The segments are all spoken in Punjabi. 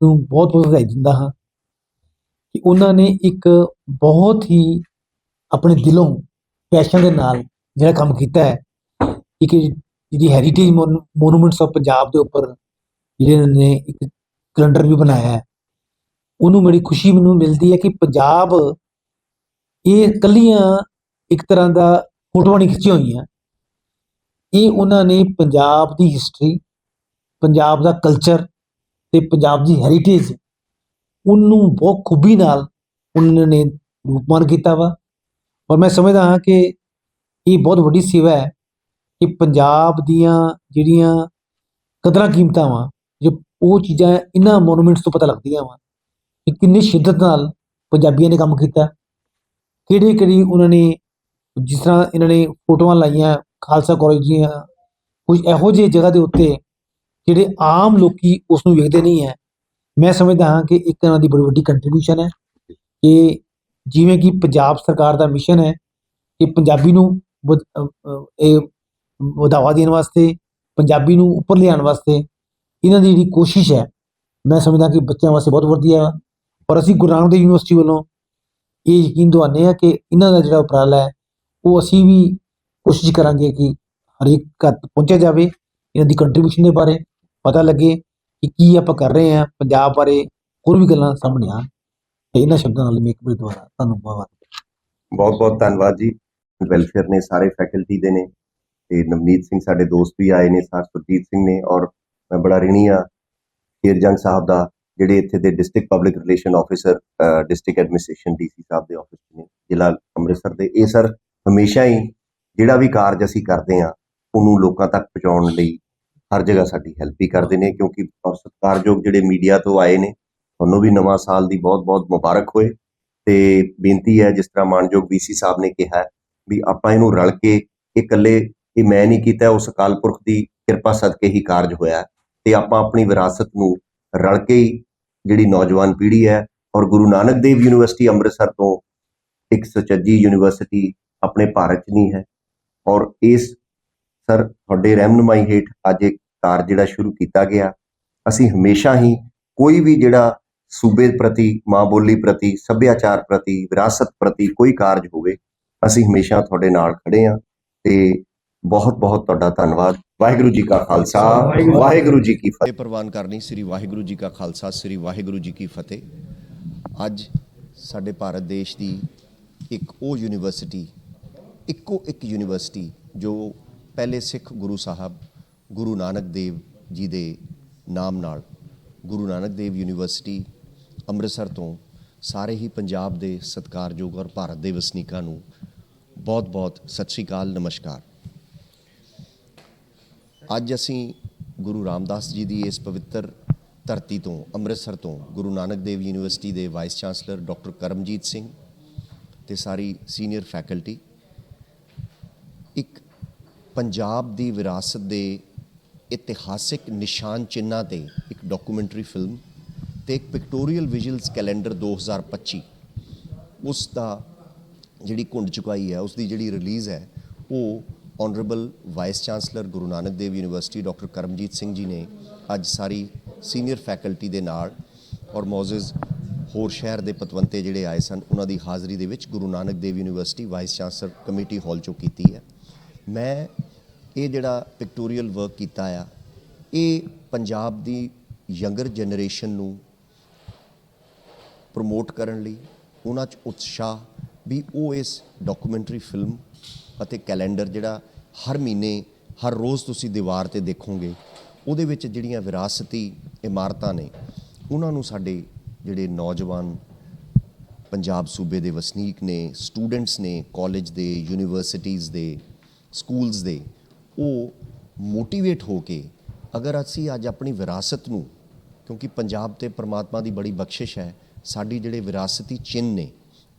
ਨੂੰ ਬਹੁਤ ਬਹੁਤ ਵਧਾਈ ਦਿੰਦਾ ਹਾਂ ਕਿ ਉਹਨਾਂ ਨੇ ਇੱਕ ਬਹੁਤ ਹੀ ਆਪਣੇ ਦਿਲੋਂ ਪੈਸ਼ਨ ਦੇ ਨਾਲ ਜਿਹੜਾ ਕੰਮ ਕੀਤਾ ਹੈ, ਇੱਕ ਜਿਹੜੀ ਹੈਰੀਟੇਜ ਮੋਨੂਮੈਂਟਸ ਆਫ ਪੰਜਾਬ ਦੇ ਉੱਪਰ ਜਿਹੜੇ ਉਹਨਾਂ ਨੇ ਇੱਕ ਕੈਲੰਡਰ ਵੀ ਬਣਾਇਆ ਹੈ, ਉਹਨੂੰ ਬੜੀ ਖੁਸ਼ੀ ਮੈਨੂੰ ਮਿਲਦੀ ਹੈ ਕਿ ਪੰਜਾਬ ਇਹ ਕੱਲੀਆਂ ਇੱਕ ਤਰ੍ਹਾਂ ਦਾ ਫੋਟੋਆਂ ਨਹੀਂ ਖਿੱਚੀਆਂ ਹੋਈਆਂ। ਇਹ ਉਹਨਾਂ ਨੇ ਪੰਜਾਬ ਦੀ ਹਿਸਟਰੀ ਪੰਜਾਬ ਦਾ ਕਲਚਰ ਤੇ ਪੰਜਾਬ ਦੀ ਹੈਰੀਟੇਜ ਉਹਨੂੰ ਬਹੁਤ ਖੂਬੀ ਨਾਲ ਉਹਨਾਂ ਨੇ ਰੂਪਮਾਨ ਕੀਤਾ ਵਾ। ਔਰ ਮੈਂ ਸਮਝਦਾ ਹਾਂ ਕਿ ਇਹ ਬਹੁਤ ਵੱਡੀ ਸੇਵਾ ਹੈ ਕਿ ਪੰਜਾਬ ਦੀਆਂ ਜਿਹੜੀਆਂ ਕਦਰਾਂ ਕੀਮਤਾਂ ਵਾ, ਜੇ ਉਹ ਚੀਜ਼ਾਂ ਇਹਨਾਂ ਮੋਨੂਮੈਂਟਸ ਤੋਂ ਪਤਾ ਲੱਗਦੀਆਂ ਵਾ ਕਿ ਕਿੰਨੀ ਸ਼ਿੱਦਤ ਨਾਲ ਪੰਜਾਬੀਆਂ ਨੇ ਕੰਮ ਕੀਤਾ। ਕਿਹੜੀ ਕਿਹੜੀ ਉਹਨਾਂ ਨੇ ਜਿਸ ਤਰ੍ਹਾਂ ਇਹਨਾਂ ਨੇ ਫੋਟੋਆਂ ਲਾਈਆਂ, ਖਾਲਸਾ ਕਾਲਜ ਦੀਆਂ ਕੁਝ ਇਹੋ ਜਿਹੀ ਜਗ੍ਹਾ ਦੇ ਉੱਤੇ ਜਿਹੜੇ ਆਮ ਲੋਕੀ ਉਸ ਨੂੰ ਵੇਖਦੇ ਨਹੀਂ ਹੈ, ਮੈਂ ਸਮਝਦਾ ਹਾਂ ਕਿ ਇੱਕ ਤਰ੍ਹਾਂ ਦੀ ਬੜੀ ਵੱਡੀ ਕੰਟਰੀਬਿਊਸ਼ਨ ਹੈ ਕਿ ਜਿਵੇਂ ਕਿ ਪੰਜਾਬ ਸਰਕਾਰ ਦਾ ਮਿਸ਼ਨ ਹੈ ਕਿ ਪੰਜਾਬੀ ਨੂੰ ਇਹ ਵਧਾਵਾ ਦੇਣ ਵਾਸਤੇ, ਪੰਜਾਬੀ ਨੂੰ ਉੱਪਰ ਲਿਆਉਣ ਵਾਸਤੇ ਇਹਨਾਂ ਦੀ ਜਿਹੜੀ ਕੋਸ਼ਿਸ਼ ਹੈ, ਮੈਂ ਸਮਝਦਾ ਕਿ ਬੱਚਿਆਂ ਵਾਸਤੇ ਬਹੁਤ ਵਧੀਆ ਵਾ। ਔਰ ਅਸੀਂ ਗੁਰੂ ਨਾਨਕ ਦੇਵ ਯੂਨੀਵਰਸਿਟੀ ਵੱਲੋਂ ਇਹ ਯਕੀਨ ਦਵਾਉਂਦੇ ਹਾਂ ਕਿ ਇਹਨਾਂ ਦਾ ਜਿਹੜਾ ਉਪਰਾਲਾ ਹੈ, ਉਹ ਅਸੀਂ ਵੀ ਕੋਸ਼ਿਸ਼ ਕਰਾਂਗੇ ਕਿ ਹਰੇਕ ਘਰ ਪਹੁੰਚਿਆ ਜਾਵੇ, ਇਹਨਾਂ ਦੀ ਕੰਟਰੀਬਿਊਸ਼ਨ ਦੇ ਬਾਰੇ। ਪਤਾ ਲੱਗੇ ਕਿ ਕੀ ਆਪਾਂ ਕਰ ਰਹੇ ਹਾਂ, ਪੰਜਾਬ ਬਾਰੇ ਹੋਰ ਵੀ ਗੱਲਾਂ ਸਾਹਮਣੇ ਆਉਣ ਤੇ ਇਹਨਾਂ ਸ਼ਬਦਾਂ ਨਾਲ ਮੈਂ ਇੱਕ ਵਾਰ ਦੁਬਾਰਾ ਤੁਹਾਨੂੰ ਬਹੁਤ ਬਹੁਤ ਬਹੁਤ ਧੰਨਵਾਦ ਜੀ। ਵੈਲਫੇਅਰ ਨੇ ਸਾਰੇ ਫੈਕਲਟੀ ਦੇ ਨੇ ਤੇ ਨਵਨੀਤ ਸਿੰਘ ਸਾਡੇ ਦੋਸਤ ਵੀ ਆਏ ਨੇ ਸਰ ਸੁਰਜੀਤ ਸਿੰਘ ਨੇ ਔਰ ਮੈਂ ਬੜਾ ਰਿਣੀ ਆ ਜੰਗ ਸਾਹਿਬ ਦਾ ਜਿਹੜੇ ਇੱਥੇ ਦੇ district public relation officer district administration DC ਸਾਹਿਬ ਦੇ ਆਫਿਸ ਨੇ, ਜ਼ਿਲ੍ਹਾ ਅੰਮ੍ਰਿਤਸਰ ਦੇ। ਇਹ ਸਰ ਹਮੇਸ਼ਾ ਹੀ ਜਿਹੜਾ ਵੀ ਕਾਰਜ ਅਸੀਂ ਕਰਦੇ ਆ ਉਹਨੂੰ ਲੋਕਾਂ ਤੱਕ ਪਹੁੰਚਾਉਣ ਲਈ ਹਰ ਜਗ੍ਹਾ ਸਾਡੀ ਹੈਲਪ ਹੀ ਕਰਦੇ ਨੇ, ਕਿਉਂਕਿ ਔਰ ਸਤਿਕਾਰਯੋਗ ਜਿਹੜੇ ਮੀਡੀਆ ਤੋਂ ਆਏ ਨੇ ਤੁਹਾਨੂੰ ਵੀ ਨਵਾਂ ਸਾਲ ਦੀ ਬਹੁਤ-ਬਹੁਤ ਮੁਬਾਰਕ ਹੋਏ। ਤੇ ਬੇਨਤੀ ਹੈ, ਜਿਸ ਤਰ੍ਹਾਂ ਮਾਨਯੋਗ ਵੀਸੀ ਸਾਹਿਬ ਨੇ ਕਿਹਾ ਵੀ ਆਪਾਂ ਇਹਨੂੰ ਰਲ ਕੇ ਇਹ ਇਕੱਲੇ ਇਹ ਮੈਂ ਨਹੀਂ ਕੀਤਾ, ਉਸ ਅਕਾਲ ਪੁਰਖ ਦੀ ਕਿਰਪਾ ਸਦਕੇ ਹੀ ਕਾਰਜ ਹੋਇਆ। ਹੈ ਤੇ ਆਪਾਂ ਆਪਣੀ ਵਿਰਾਸਤ ਨੂੰ ਰਲ ਕੇ ਹੀ ਜਿਹੜੀ ਨੌਜਵਾਨ ਪੀੜ੍ਹੀ ਹੈ ਔਰ ਗੁਰੂ ਨਾਨਕ ਦੇਵ ਯੂਨੀਵਰਸਿਟੀ ਅੰਮ੍ਰਿਤਸਰ ਤੋਂ ਇੱਕ ਸੁਚੱਜੀ ਯੂਨੀਵਰਸਿਟੀ ਆਪਣੇ ਭਾਰਤ 'ਚ ਨਹੀਂ ਹੈ ਔਰ ਇਸ ਸਰ, ਤੁਹਾਡੇ ਰਹਿਨੁਮਾਈ ਹੇਠ ਅੱਜ ਇੱਕ ਕਾਰਜ ਜਿਹੜਾ ਸ਼ੁਰੂ ਕੀਤਾ ਗਿਆ। ਅਸੀਂ ਹਮੇਸ਼ਾ ਹੀ ਕੋਈ ਵੀ ਜਿਹੜਾ ਸੂਬੇ ਪ੍ਰਤੀ, ਮਾਂ ਬੋਲੀ ਪ੍ਰਤੀ, ਸੱਭਿਆਚਾਰ ਪ੍ਰਤੀ, ਵਿਰਾਸਤ ਪ੍ਰਤੀ ਕੋਈ ਕਾਰਜ ਹੋਵੇ, ਅਸੀਂ ਹਮੇਸ਼ਾ ਤੁਹਾਡੇ ਨਾਲ ਖੜੇ ਹਾਂ ਤੇ ਬਹੁਤ ਬਹੁਤ ਤੁਹਾਡਾ ਧੰਨਵਾਦ। ਵਾਹਿਗੁਰੂ ਜੀ ਕਾ ਖਾਲਸਾ, ਵਾਹਿਗੁਰੂ ਜੀ ਕੀ ਫਤਿਹ। ਪ੍ਰਵਾਨ ਕਰਨੀ ਸ੍ਰੀ ਵਾਹਿਗੁਰੂ ਜੀ ਕਾ ਖਾਲਸਾ, ਸ੍ਰੀ ਵਾਹਿਗੁਰੂ ਜੀ ਕੀ ਫਤਿਹ। ਅੱਜ ਸਾਡੇ ਭਾਰਤ ਦੇਸ਼ ਦੀ ਇੱਕ ਉਹ ਯੂਨੀਵਰਸਿਟੀ, ਇੱਕੋ ਇੱਕ ਯੂਨੀਵਰਸਿਟੀ ਜੋ ਪਹਿਲੇ ਸਿੱਖ ਗੁਰੂ ਸਾਹਿਬ, ਗੁਰੂ ਨਾਨਕ ਦੇਵ ਜੀ ਦੇ ਨਾਮ ਨਾਲ, ਗੁਰੂ ਨਾਨਕ ਦੇਵ ਯੂਨੀਵਰਸਿਟੀ ਅੰਮ੍ਰਿਤਸਰ ਤੋਂ ਸਾਰੇ ਹੀ ਪੰਜਾਬ ਦੇ ਸਤਿਕਾਰਯੋਗ ਔਰ ਭਾਰਤ ਦੇ ਵਸਨੀਕਾਂ ਨੂੰ ਬਹੁਤ-ਬਹੁਤ ਸਤਿ ਸ਼੍ਰੀ ਅਕਾਲ, ਨਮਸਕਾਰ। ਅੱਜ ਅਸੀਂ ਗੁਰੂ ਰਾਮਦਾਸ ਜੀ ਦੀ ਇਸ ਪਵਿੱਤਰ ਧਰਤੀ ਤੋਂ, ਅੰਮ੍ਰਿਤਸਰ ਤੋਂ ਗੁਰੂ ਨਾਨਕ ਦੇਵ ਯੂਨੀਵਰਸਿਟੀ ਦੇ vice chancellor doctor Karamjit Singh ਤੇ ਸਾਰੀ ਸੀਨੀਅਰ ਫੈਕਲਟੀ, ਇੱਕ ਪੰਜਾਬ ਦੀ ਵਿਰਾਸਤ ਦੇ ਇਤਿਹਾਸਿਕ ਨਿਸ਼ਾਨ ਚਿੰਨਾਂ ਤੇ ਇੱਕ ਡਾਕੂਮੈਂਟਰੀ ਫਿਲਮ ਤੇ ਇੱਕ ਪਿਕਟੋਰੀਅਲ ਵਿਜ਼ੂਅਲਸ ਕੈਲੰਡਰ 2025 ਉਸ ਦਾ ਜਿਹੜੀ ਘੁੰਡ ਚੁਕਾਈ ਹੈ, ਉਸ ਦੀ ਜਿਹੜੀ ਰਿਲੀਜ਼ ਹੈ, ਉਹ honourable vice chancellor Guru Nanak Dev university doctor Karamjit Singh ji ਨੇ ਅੱਜ ਸਾਰੀ ਸੀਨੀਅਰ ਫੈਕਲਟੀ ਦੇ ਨਾਲ ਔਰ ਮੌਜਜ਼ ਹੋਰ ਸ਼ਹਿਰ ਦੇ ਪਤਵੰਤੇ ਜਿਹੜੇ ਆਏ ਸਨ, ਉਹਨਾਂ ਦੀ ਹਾਜ਼ਰੀ ਦੇ ਵਿੱਚ Guru Nanak Dev university vice chancellor committee hall ਚੋਂ ਕੀਤੀ ਹੈ। ਮੈਂ ਇਹ ਜਿਹੜਾ ਪਿਕਟੋਰੀਅਲ ਵਰਕ ਕੀਤਾ ਆ, ਇਹ ਪੰਜਾਬ ਦੀ ਯੰਗਰ ਜਨਰੇਸ਼ਨ ਨੂੰ ਪ੍ਰਮੋਟ ਕਰਨ ਲਈ ਉਹਨਾਂ 'ਚ ਉਤਸ਼ਾਹ ਵੀ ਉਹ ਇਸ ਡਾਕੂਮੈਂਟਰੀ ਫਿਲਮ ਅਤੇ ਕੈਲੰਡਰ ਜਿਹੜਾ ਹਰ ਮਹੀਨੇ, ਹਰ ਰੋਜ਼ ਤੁਸੀਂ ਦੀਵਾਰ ਤੇ ਦੇਖੋਗੇ, ਉਹਦੇ ਵਿੱਚ ਜਿਹੜੀਆਂ ਵਿਰਾਸਤੀ ਇਮਾਰਤਾਂ ਨੇ, ਉਹਨਾਂ ਨੂੰ ਸਾਡੇ ਜਿਹੜੇ ਨੌਜਵਾਨ ਪੰਜਾਬ ਸੂਬੇ ਦੇ ਵਸਨੀਕ ਨੇ ਸਟੂਡੈਂਟਸ ਨੇ ਕਾਲਜ ਦੇ ਯੂਨੀਵਰਸਿਟੀਜ਼ ਦੇ ਸਕੂਲਸ ਦੇ ਉਹ ਮੋਟੀਵੇਟ ਹੋ ਕੇ ਅਗਰ ਅਸੀਂ ਅੱਜ ਆਪਣੀ ਵਿਰਾਸਤ ਨੂੰ, ਕਿਉਂਕਿ ਪੰਜਾਬ ਤੇ ਪ੍ਰਮਾਤਮਾ ਦੀ ਬੜੀ ਬਖਸ਼ਿਸ਼ ਹੈ, ਸਾਡੀ ਜਿਹੜੇ ਵਿਰਾਸਤੀ ਚਿੰਨ੍ਹ ਨੇ,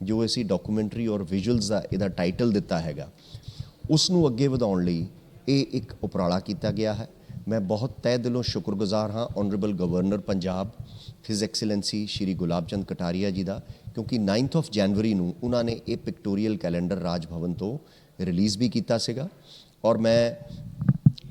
ਜੋ ਅਸੀਂ ਡਾਕੂਮੈਂਟਰੀ ਔਰ ਵਿਜ਼ੂਅਲਸ ਦਾ ਇਹਦਾ ਟਾਈਟਲ ਦਿੱਤਾ ਹੈਗਾ ਉਸ ਨੂੰ ਅੱਗੇ ਵਧਾਉਣ ਲਈ ਇਹ ਇੱਕ ਉਪਰਾਲਾ ਕੀਤਾ ਗਿਆ ਹੈ। ਮੈਂ ਬਹੁਤ ਤਹਿ ਦਿਲੋਂ ਸ਼ੁਕਰਗੁਜ਼ਾਰ ਹਾਂ honourable governor Punjab his excellency Shri Gulab Chand Kataria ji ਦਾ, ਕਿਉਂਕਿ 9th ਆਫ ਜਨਵਰੀ ਨੂੰ ਉਹਨਾਂ ਨੇ ਇਹ ਪਿਕਟੋਰੀਅਲ ਕੈਲੰਡਰ ਰਾਜ ਭਵਨ ਤੋਂ ਰਿਲੀਜ਼ ਵੀ ਕੀਤਾ ਸੀਗਾ। ਔਰ ਮੈਂ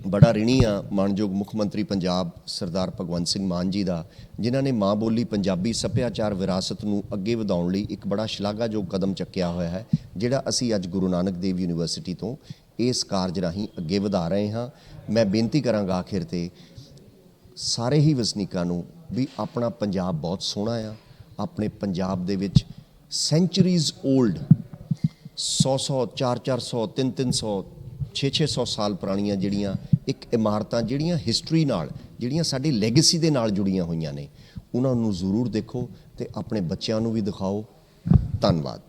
ਬੜਾ ਰਿਣੀ ਆ ਮਾਨਯੋਗ ਮੁੱਖ ਮੰਤਰੀ ਪੰਜਾਬ ਸਰਦਾਰ ਭਗਵੰਤ ਸਿੰਘ ਮਾਨ ਜੀ ਦਾ, ਜਿਨ੍ਹਾਂ ਨੇ ਮਾਂ ਬੋਲੀ ਪੰਜਾਬੀ ਸੱਭਿਆਚਾਰ ਵਿਰਾਸਤ ਨੂੰ ਅੱਗੇ ਵਧਾਉਣ ਲਈ ਇੱਕ ਬੜਾ ਸ਼ਲਾਘਾਯੋਗ ਕਦਮ ਚੱਕਿਆ ਹੋਇਆ ਹੈ, ਜਿਹੜਾ ਅਸੀਂ ਅੱਜ ਗੁਰੂ ਨਾਨਕ ਦੇਵ ਯੂਨੀਵਰਸਿਟੀ ਤੋਂ ਇਸ ਕਾਰਜ ਰਾਹੀਂ ਅੱਗੇ ਵਧਾ ਰਹੇ ਹਾਂ। ਮੈਂ ਬੇਨਤੀ ਕਰਾਂਗਾ ਆਖਿਰ ਤੇ ਸਾਰੇ ਹੀ ਵਸਨੀਕਾਂ ਨੂੰ ਵੀ ਆਪਣਾ ਪੰਜਾਬ ਬਹੁਤ ਸੋਹਣਾ ਆ। ਆਪਣੇ ਪੰਜਾਬ ਦੇ ਵਿੱਚ ਸੈਂਚੁਰੀਜ਼ 올ਡ 100 100 4 400 3 300 6 600 ਸਾਲ ਪੁਰਾਣੀਆਂ ਜਿਹੜੀਆਂ ਇੱਕ ਇਮਾਰਤਾਂ, ਜਿਹੜੀਆਂ ਹਿਸਟਰੀ ਨਾਲ, ਜਿਹੜੀਆਂ ਸਾਡੀ ਲੈਗੇਸੀ ਦੇ ਨਾਲ ਜੁੜੀਆਂ ਹੋਈਆਂ ਨੇ, ਉਹਨਾਂ ਨੂੰ ਜ਼ਰੂਰ ਦੇਖੋ ਤੇ ਆਪਣੇ ਬੱਚਿਆਂ ਨੂੰ ਵੀ ਦਿਖਾਓ। ਧੰਨਵਾਦ।